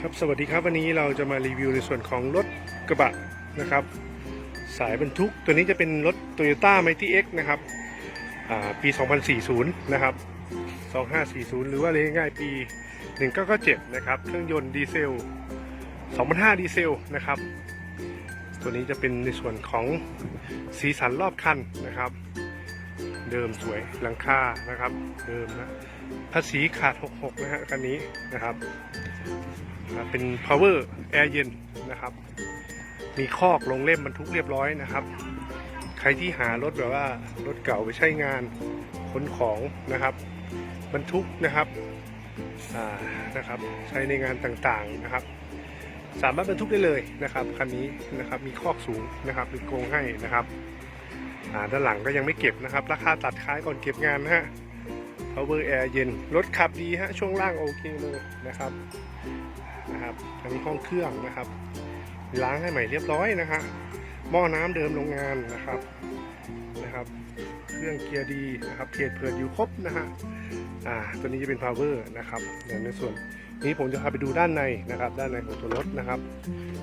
ครับสวัสดีครับวันนี้เราจะมารีวิวในส่วนของรถกระบะนะครับ สายบรรทุกตัวนี้จะเป็นรถ Toyota Mighty X นะครับปี 2040 นะครับ 2540 หรือว่าเรียกง่ายปี 1997 นะครับ เครื่องยนต์ดีเซล 2005 ดีเซลนะครับ ตัวนี้จะเป็นในส่วนของสีสันรอบคันนะครับ เดิมสวยหลังคานะครับ เดิมนะภาษีขาด 66 นะฮะคันนี้นะครับ เป็น power air เย็นนะครับ มีคอกลงเล่มบรรทุกเรียบร้อยนะครับ ใครที่หารถแบบว่ารถเก่าไปใช้งานขนของนะครับบรรทุกนะครับนะครับ ใช้ในงานต่างๆนะครับ สามารถบรรทุกได้เลยนะครับคันนี้นะครับมีคอกสูงนะครับมีโกงให้นะครับ อ่าด้านหลังก็ยังไม่เก็บนะครับ ราคาตัดขายก่อนเก็บงานนะฮะ power air เย็น รถขับดีฮะ ช่วงล่างโอเคเลยนะครับ นะครับอันนี้ห้องเครื่องนะครับ ล้างให้ใหม่เรียบร้อยนะฮะ หม้อน้ำเดิมโรงงานนะครับ นะครับ เครื่องเกียร์ดีนะครับเพจเปิดอยู่ครบนะฮะ อ่า ตัวนี้จะเป็น power นะครับเดี๋ยวในส่วนนี้ผมจะพาไปดูด้านในนะครับ ด้านในของตัวรถนะครับ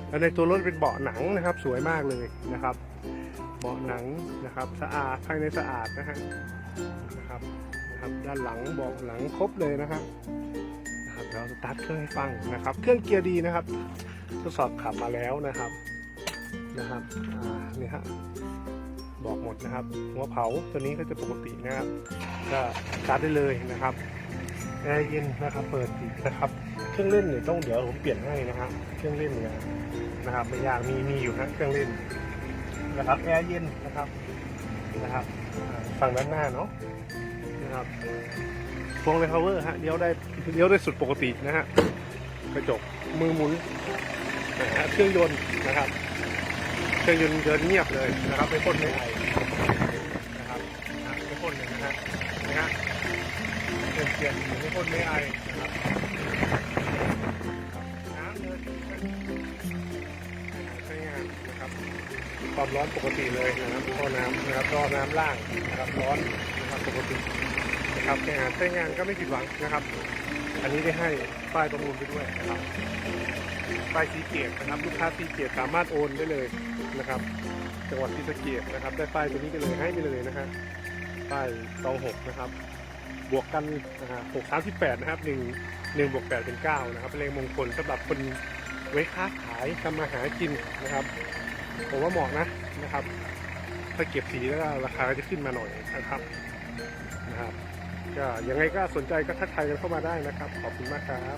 แล้วในตัวรถเป็นเบาะหนังนะครับ สวยมากเลยนะครับ เบาะหนังนะครับ สะอาดภายในสะอาดนะฮะนะครับนะครับ ด้านหลังเบาะหลังครบเลยนะฮะนะครับเดี๋ยวเราสตาร์ทเครื่องให้ฟังนะครับ เครื่องเกียร์ดีนะครับ ทดสอบขับมาแล้วนะครับนะครับอ่านี่ฮะบอกหมดนะครับหัวเผาตัวนี้ก็จะปกตินะครับ ก็สตาร์ทได้เลยนะครับแอร์เย็นนะครับเปิดปิดนะครับ เครื่องเล่นเนี่ยต้องเดี๋ยวผมเปลี่ยนให้นะครับ เครื่องเล่นเนี่ยนะครับไม่ยากมีมีอยู่นะเครื่องเล่น นะครับแอร์เย็นนะครับนะครับอ่าฝั่งด้านหน้าเนาะนะครับพวงเลยพาวเวอร์ฮะเลี้ยวได้เลี้ยวได้สุดปกตินะฮะกระจกมือหมุนนะฮะเครื่องยนต์นะครับเครื่องยนต์เดินเงียบเลยนะครับไม่พ่นไม่ไอนะครับนะไม่พ่นเลยนะฮะนะฮะเครื่องเกียร์ไม่พ่นไม่ไอนะครับ ความร้อนปกติเลยนะครับท่อน้ำนะครับท่อน้ำล่างนะครับร้อนนะครับปกตินะครับใช้งานใช้งานก็ไม่ผิดหวังนะครับ อันนี้ได้ให้ป้ายประมูลไปด้วยนะครับป้ายสีเกียรตินะครับลูกค้าสีเกียรติสามารถโอนได้เลยนะครับ จังหวัดศรีสะเกียรตินะครับ ได้ป้ายตัวนี้ไปเลยให้ไปเลยนะฮะป้ายตองหกนะครับ บวกกันนะฮะหกสามสิบแปดนะครับหนึ่งหนึ่งบวกแปดเป็นเก้านะครับเป็นเลขมงคลสำหรับคนไว้ค้าขายทำมาหากินนะครับ ผมว่าเหมาะนะนะครับ ถ้าเก็บสีแล้วราคาก็จะขึ้นมาหน่อยนะครับนะครับก็ยังไงก็สนใจก็ทักทายกันเข้ามาได้นะครับ ขอบคุณมากครับ